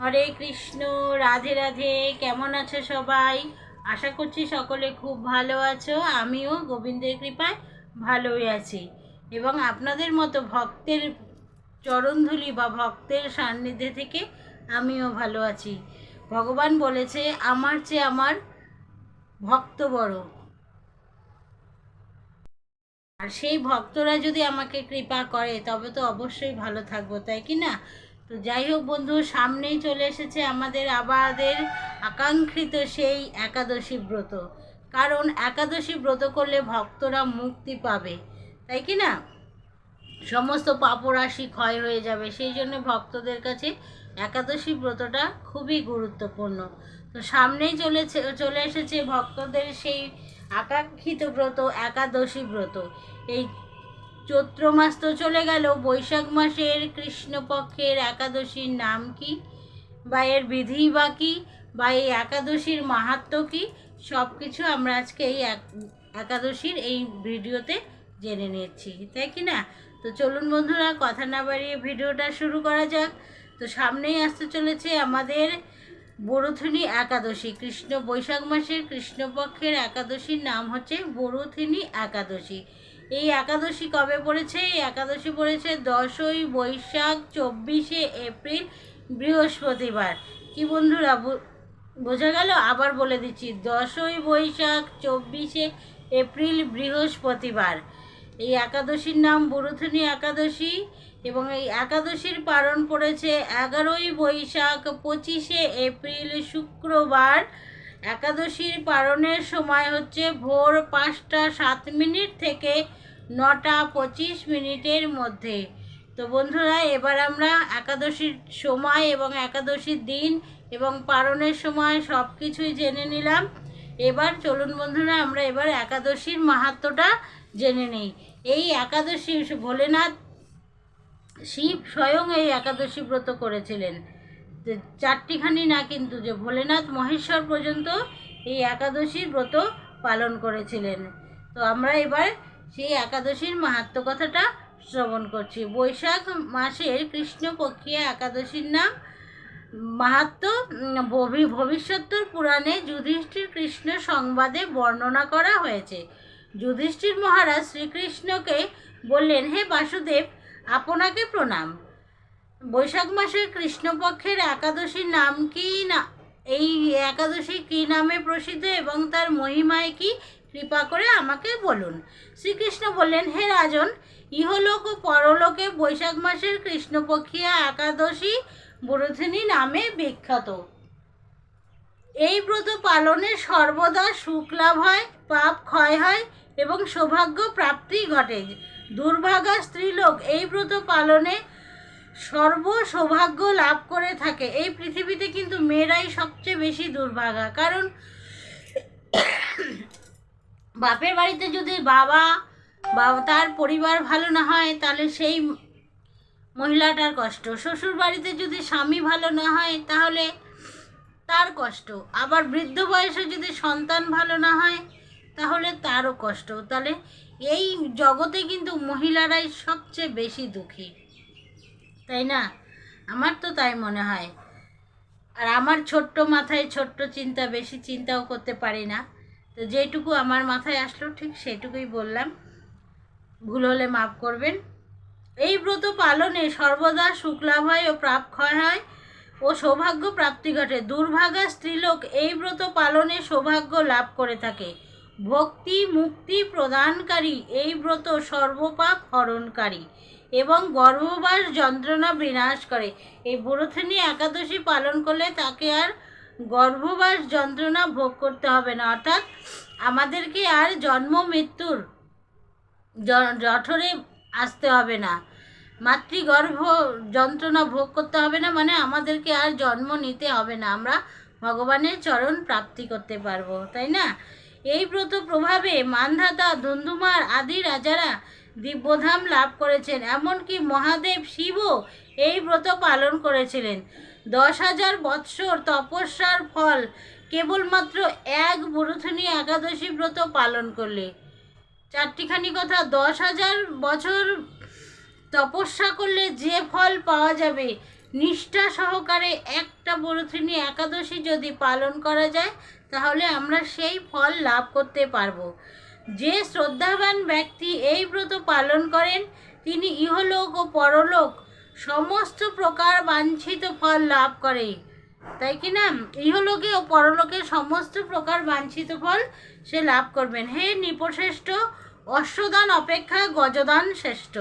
হরে কৃষ্ণ, রাধে রাধে, কেমন আছো সবাই? আশা করছি সকলে খুব ভালো আছো, আমিও গোবিন্দের কৃপায় ভালোই আছি। এবং আপনাদের মতো ভক্তের চরণধুলি বা ভক্তের সান্নিধ্যে থেকে আমিও ভালো আছি। ভগবান বলেছে, আমার চেয়ে আমার ভক্ত বড়। আর সেই ভক্তরা যদি আমাকে কৃপা করে, তবে তো অবশ্যই ভালো থাকব, তাই কি না? তো যাই হোক বন্ধু, সামনেই চলে এসেছে আমাদের আবাদের আকাঙ্ক্ষিত সেই একাদশী ব্রত। কারণ একাদশী ব্রত করলে ভক্তরা মুক্তি পাবে, তাই কি না? সমস্ত পাপরাশি ক্ষয় হয়ে যাবে, সেই জন্য ভক্তদের কাছে একাদশী ব্রতটা খুবই গুরুত্বপূর্ণ। তো সামনেই চলেছে, চলে এসেছে ভক্তদের সেই আকাঙ্ক্ষিত ব্রত, একাদশী ব্রত। এই চৈত্র মাস তো চলে গেল। বৈশাখ মাসের কৃষ্ণপক্ষের একাদশীর নাম কি? বা এর বিধি বা কি? বা এই একাদশীর মাহাত্ম কি? সব কিছু আমরা আজকে এই এক- একাদশীর এই ভিডিওতে জেনে নিচ্ছি তাই কি না? তো চলুন বন্ধুরা, কথা না বাড়িয়ে ভিডিওটা শুরু করা যাক। তো সামনেই আসতে চলেছে আমাদের বরুথিনী একাদশী। কৃষ্ণ, বৈশাখ মাসের কৃষ্ণপক্ষের একাদশীর নাম হচ্ছে বরুথিনী একাদশী। এই একাদশী কবে পড়েছে? এই একাদশী পড়েছে দশই বৈশাখ চব্বিশে এপ্রিল বৃহস্পতিবার। কি বন্ধুরা বোঝা গেল? আবার বলে দিচ্ছি, দশই বৈশাখ চব্বিশে এপ্রিল বৃহস্পতিবার। এই একাদশীর নাম বুরুথনী একাদশী এবং এই একাদশীর পালন পড়েছে এগারোই বৈশাখ পঁচিশে এপ্রিল শুক্রবার। একাদশীর পালনের সময় হচ্ছে ভোর পাঁচটা সাত মিনিট থেকে নটা পঁচিশ মিনিটের মধ্যে। তো বন্ধুরা, এবার আমরা একাদশীর সময় এবং একাদশীর দিন এবং পালনের সময় সব কিছুই জেনে নিলাম। এবার চলুন বন্ধুরা, আমরা এবার একাদশীর মাহাত্ম্যটা জেনে নেই। এই একাদশী, ভোলেনাথ শিব স্বয়ং এই একাদশী ব্রত করেছিলেন। চারটিখানি না কিন্তু যে ভোলেনাথ মহেশ্বর পর্যন্ত এই একাদশীর ব্রত পালন করেছিলেন। তো আমরা এবার সেই একাদশীর মাহাত্ম কথাটা শ্রবণ করছি। বৈশাখ মাসের কৃষ্ণপক্ষীয় একাদশীর নাম। মাহাত্ম ভবিষ্যত্তর পুরাণে যুধিষ্ঠির কৃষ্ণ সংবাদে বর্ণনা করা হয়েছে। যুধিষ্ঠির মহারাজ শ্রীকৃষ্ণকে বললেন, হে বাসুদেব, আপনাকে প্রণাম। বৈশাখ মাসের কৃষ্ণপক্ষের একাদশীর নাম কি না? এই একাদশী কী নামে প্রসিদ্ধ এবং তার মহিমায় কি কৃপা করে আমাকে বলুন। শ্রীকৃষ্ণ বললেন, হে রাজন, ইহলোক ও পরলোকে বৈশাখ মাসের কৃষ্ণপক্ষীয় একাদশী বুরুথিনী নামে বিখ্যাত। এই ব্রত পালনে সর্বদা সুখ লাভ হয়, পাপ ক্ষয় হয় এবং সৌভাগ্য প্রাপ্তি ঘটে। দুর্ভাগা স্ত্রীলোক এই ব্রত পালনে সর্ব সৌভাগ্য লাভ করে থাকে। এই পৃথিবীতে কিন্তু মেয়েরাই সবচেয়ে বেশি দুর্ভাগা। কারণ বাপের বাড়িতে যদি বাবা বা তার পরিবার ভালো না হয়, তাহলে সেই মহিলাটার কষ্ট। শ্বশুর বাড়িতে যদি স্বামী ভালো না হয়, তাহলে তার কষ্ট। আবার বৃদ্ধ বয়সে যদি সন্তান ভালো না হয়, তাহলে তারও কষ্ট। তাহলে এই জগতে কিন্তু মহিলারাই সবচেয়ে বেশি দুঃখী। তাই না? আমার তো তাই মনে হয়। আর আমার ছোট্ট মাথায় ছোট্ট চিন্তা, বেশি চিন্তাও করতে পারি না। তো যেটুকু আমার মাথায় আসলো, ঠিক সেটুকুই বললাম। ভুল হলে মাফ করবেন। এই ব্রত পালনে সর্বদা শুক্লাভ হয় ও প্রাপ ক্ষয় হয় ও সৌভাগ্য প্রাপ্তি ঘটে। দুর্ভাগা স্ত্রীলোক এই ব্রত পালনে সৌভাগ্য লাভ করে থাকে। ভক্তি মুক্তি প্রদানকারী এই ব্রত সর্বপাপ হরণকারী। এবং গর্ভবাস যন্ত্রণা বিনাশ করে। এই বুড়োথিনী একাদশী পালন করলে তাকে আর গর্ভবাস যন্ত্রণা ভোগ করতে হবে না। অর্থাৎ আমাদেরকে আর জন্ম মৃত্যুর জঠরে আসতে হবে না। মাতৃগর্ভ যন্ত্রণা ভোগ করতে হবে না মানে আমাদেরকে আর জন্ম নিতে হবে না। আমরা ভগবানের চরণ প্রাপ্তি করতে পারব, তাই না? এই ব্রত প্রভাবে মানধাতা, ধুন্ধুমার আদি রাজারা দিব্যধাম লাভ করেছেন, এমনকি মহাদেব শিবও এই ব্রত পালন করেছিলেন। দশ হাজার বৎসর তপস্যার ফল কেবলমাত্র এক বুরুথনী একাদশী ব্রত পালন করলে। চারটিখানি কথা, দশ হাজার বছর তপস্যা করলে যে ফল পাওয়া যাবে, নিষ্ঠা সহকারে একটা বরুথিনী একাদশী যদি পালন করা যায়, তাহলে আমরা সেই ফল লাভ করতে পারব। যে শ্রদ্ধাবান ব্যক্তি এই ব্রত পালন করেন, তিনি ইহলোক ও পরলোক সমস্ত প্রকার বাঞ্ছিত ফল লাভ করে। তাই কি না? ইহলোকে ও পরলোকে সমস্ত প্রকার বাঞ্ছিত ফল সে লাভ করবেন। হে নিপশ্রেষ্ঠ অশ্বদান অপেক্ষা গজদান শ্রেষ্ঠ।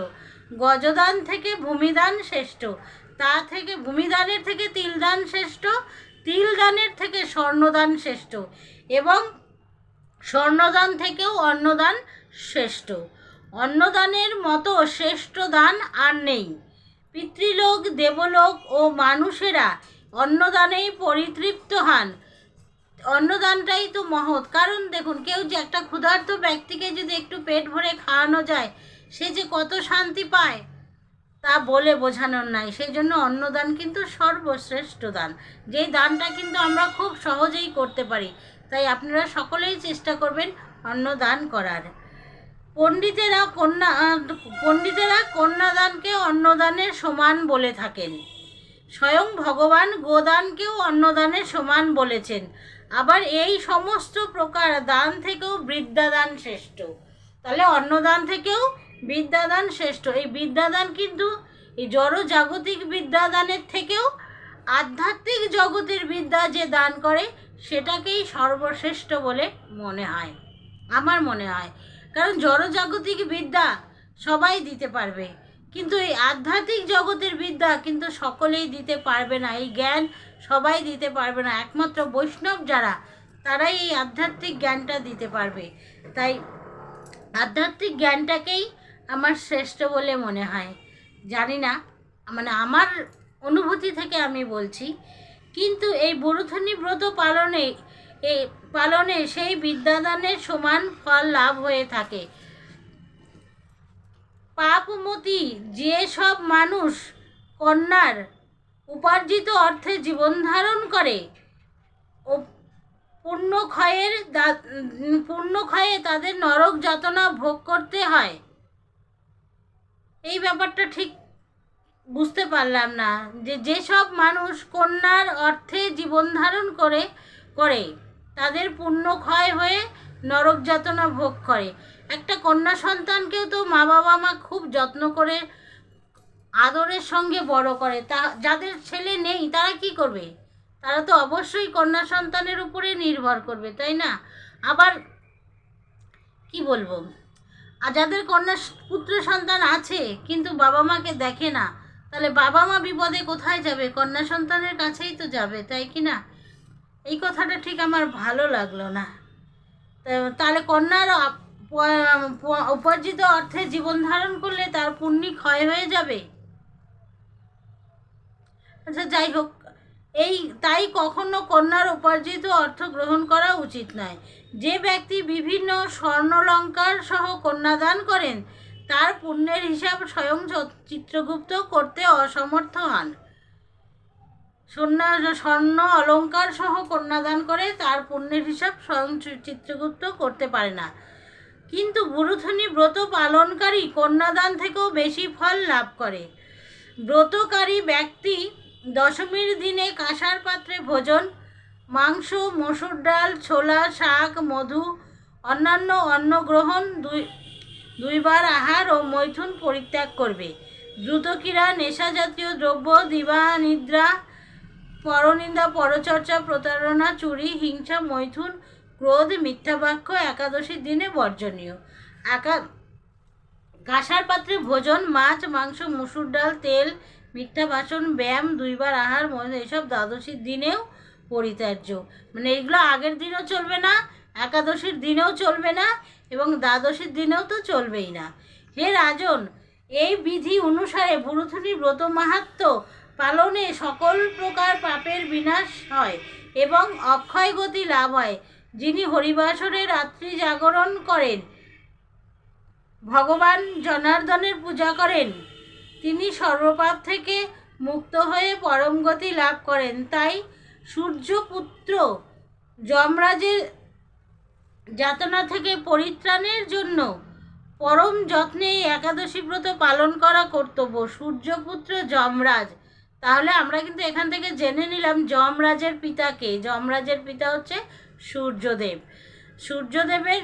গজদান থেকে ভূমিদান শ্রেষ্ঠ। তা থেকে ভূমিদানের থেকে তিলদান শ্রেষ্ঠ। তিলদানের থেকে স্বর্ণদান শ্রেষ্ঠ। এবং স্বর্ণদান থেকেও অন্নদান শ্রেষ্ঠ। অন্নদানের মতো শ্রেষ্ঠ দান আর নেই। পিতৃলোক, দেবলোক ও মানুষেরা অন্নদানেই পরিতৃপ্ত হন। অন্নদানটাই তো মহৎ। কারণ দেখুন, কেউ যে একটা ক্ষুধার্ত ব্যক্তিকে যদি একটু পেট ভরে খাওয়ানো যায়, সে যে কত শান্তি পায় তা বলে বোঝানোর নাই। সেই জন্য অন্নদান কিন্তু সর্বশ্রেষ্ঠ দান। যেই দানটা কিন্তু আমরা খুব সহজেই করতে পারি। তাই আপনারা সকলেই চেষ্টা করবেন অন্নদান করার। পণ্ডিতেরা কন্যা, পণ্ডিতেরা কন্যাদানকে অন্নদানের সমান বলে থাকেন। স্বয়ং ভগবান গোদানকেও অন্নদানের সমান বলেছেন। আবার এই সমস্ত প্রকার দান থেকেও বিদ্যাদান শ্রেষ্ঠ। তাহলে অন্নদান থেকেও বিদ্যাদান শ্রেষ্ঠ। এই বিদ্যাদান কিন্তু এই জড় জাগতিক বিদ্যাদানের থেকেও আধ্যাত্মিক জগতের বিদ্যা যে দান করে সেটাকেই সর্বশ্রেষ্ঠ বলে মনে হয়। আমার মনে হয়। কারণ জড়জাগতিক বিদ্যা সবাই দিতে পারবে। কিন্তু এই আধ্যাত্মিক জগতের বিদ্যা কিন্তু সকলেই দিতে পারবে না। এই জ্ঞান সবাই দিতে পারবে না। একমাত্র বৈষ্ণব যারা, তারাই এই আধ্যাত্মিক জ্ঞানটা দিতে পারবে। তাই আধ্যাত্মিক জ্ঞানটাকেই আমার শ্রেষ্ঠ বলে মনে হয়। জানি না মানে আমার অনুভূতি থেকে আমি বলছি। কিন্তু এই বরুথনী ব্রত পালনে এই পালনে সেই বিদ্যাদানের সমান ফল লাভ হয়ে থাকে। পাপমতি যে সব মানুষ কন্যার উপার্জিত অর্থে জীবন ধারণ করে ও উম, পুণ্যক্ষয়ে তাদের নরক যাতনা ভোগ করতে হয়। এই ব্যাপারটা ঠিক বুঝতে পারলাম না যে যেসব মানুষ কন্যার অর্থে জীবন ধারণ করে করে, তাদের পুণ্য ক্ষয় হয়ে নরক যাতনা ভোগ করে। একটা কন্যা সন্তানকেও তো মা বাবা মা খুব যত্ন করে আদরের সঙ্গে বড় করে। তা, যাদের ছেলে নেই, তারা কি করবে? তারা তো অবশ্যই কন্যা সন্তানের উপরে নির্ভর করবে, তাই না? আবার কি বলব? আর যাদের কন্যা পুত্র সন্তান আছে, কিন্তু বাবা মাকে দেখে না তাহলে বাবা মা বিপদে কোথায় যাবে? কন্যা সন্তানের কাছেই তো যাবে, তাই কি না? এই কথাটা ঠিক আমার ভালো লাগল না। তাহলে কন্যার উপার্জিত অর্থে জীবন ধারণ করলে তার পুণ্যি ক্ষয় হয়ে যাবে? আচ্ছা যাই হোক, এই, তাই কখনো কন্যার উপার্জিত অর্থ গ্রহণ করা উচিত নয়। যে ব্যক্তি বিভিন্ন স্বর্ণলঙ্কার সহ কন্যাদান করেন তার পুণ্যের হিসাব স্বয়ং চিত্রগুপ্ত করতে অসমর্থ হন। স্বর্ণ অলঙ্কার সহ কন্যাদান করে তার পুণ্যের হিসাব স্বয়ং চিত্রগুপ্ত করতে পারে না। কিন্তু গুরুথনী ব্রত পালনকারী কন্যাদান থেকেও বেশি ফল লাভ করে। ব্রতকারী ব্যক্তি দশমীর দিনে কাঁসার পাত্রে ভোজন, মাংস, মসুর ডাল, ছোলা, শাক, মধু, অন্যান্য অন্ন গ্রহণ, দুই দুইবার আহার ও মৈথুন পরিত্যাগ করবে। দ্রুতক্রীড়া নেশা জাতীয় দ্রব্য, দিবা, নিদ্রা, পরনিন্দা, পরচর্চা, প্রতারণা, চুরি, হিংসা, মৈথুন, ক্রোধ মিথ্যা বাক্য একাদশীর দিনে বর্জনীয়। একা কাঁসার পাত্রে ভোজন, মাছ, মাংস, মুসুর ডাল, তেল মিথ্যা বাসন, ব্যায়াম, দুইবার আহার মনে এসব দ্বাদশীর দিনেও পরিত্যাজ্য। মানে এগুলো আগের দিনও চলবে না একাদশীর দিনেও চলবে না এবং দ্বাদশীর দিনেও তো চলবেই না। হে রাজন, এই বিধি অনুসারে বুরুথনী ব্রত মাহাত্ম পালনে সকল প্রকার পাপের বিনাশ হয় এবং অক্ষয় গতি লাভ হয়। যিনি হরিবাসরে রাত্রি জাগরণ করেন, ভগবান জনার্দনের পূজা করেন, তিনি সর্বপাপ থেকে মুক্ত হয়ে পরম গতি লাভ করেন। তাই সূর্যপুত্র যমরাজের যাতনা থেকে পরিত্রাণের জন্য পরম যত্নে একাদশী ব্রত পালন করা কর্তব্য। সূর্যপুত্র যমরাজ। তাহলে আমরা কিন্তু এখান থেকে জেনে নিলাম যমরাজের পিতাকে যমরাজের পিতা হচ্ছে সূর্যদেব। সূর্যদেবের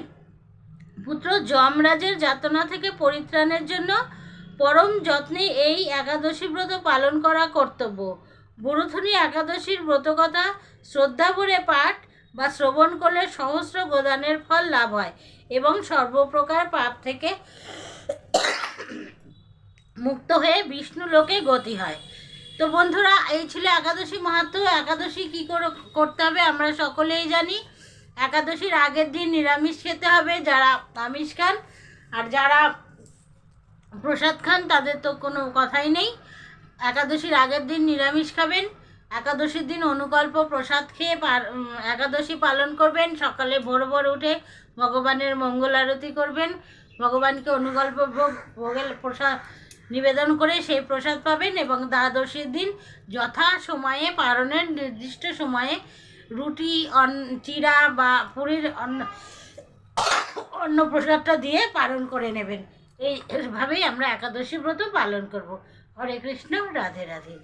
পুত্র যমরাজের যাতনা থেকে পরিত্রাণের জন্য পরম যত্নে এই একাদশী ব্রত পালন করা কর্তব্য। বুড়ুথুনি একাদশীর ব্রতকথা শ্রদ্ধা ভরে পাঠ বা শ্রবণ করলে সহস্র গোদানের ফল লাভ হয় এবং সর্বপ্রকার পাপ থেকে মুক্ত হয়ে বিষ্ণু লোকে গতি হয়। তো বন্ধুরা, এই ছিল একাদশী মাহাত্ম। একাদশী কী করে করতে হবে আমরা সকলেই জানি। একাদশীর আগের দিন নিরামিষ খেতে হবে। যারা আমিষ খান আর যারা প্রসাদ খান, তাদের তো কোনো কথাই নেই। একাদশীর আগের দিন নিরামিষ খাবেন। একাদশীর দিন অনুকল্প প্রসাদ খেয়ে একাদশী পালন করবেন। সকালে ভোর ভোর উঠে ভগবানের মঙ্গল আরতি করবেন। ভগবানকে অনুকল্প ভোগ, ভোগের প্রসাদ নিবেদন করে সেই প্রসাদ পাবেন এবং দ্বাদশীর দিন যথা সময়ে পালনের নির্দিষ্ট সময়ে রুটি, অন চিরা বা পুরীর অন্ন অন্ন প্রসাদটা দিয়ে পালন করে নেবেন। এইভাবেই আমরা একাদশী ব্রত পালন করব। হরে কৃষ্ণ, রাধে রাধে।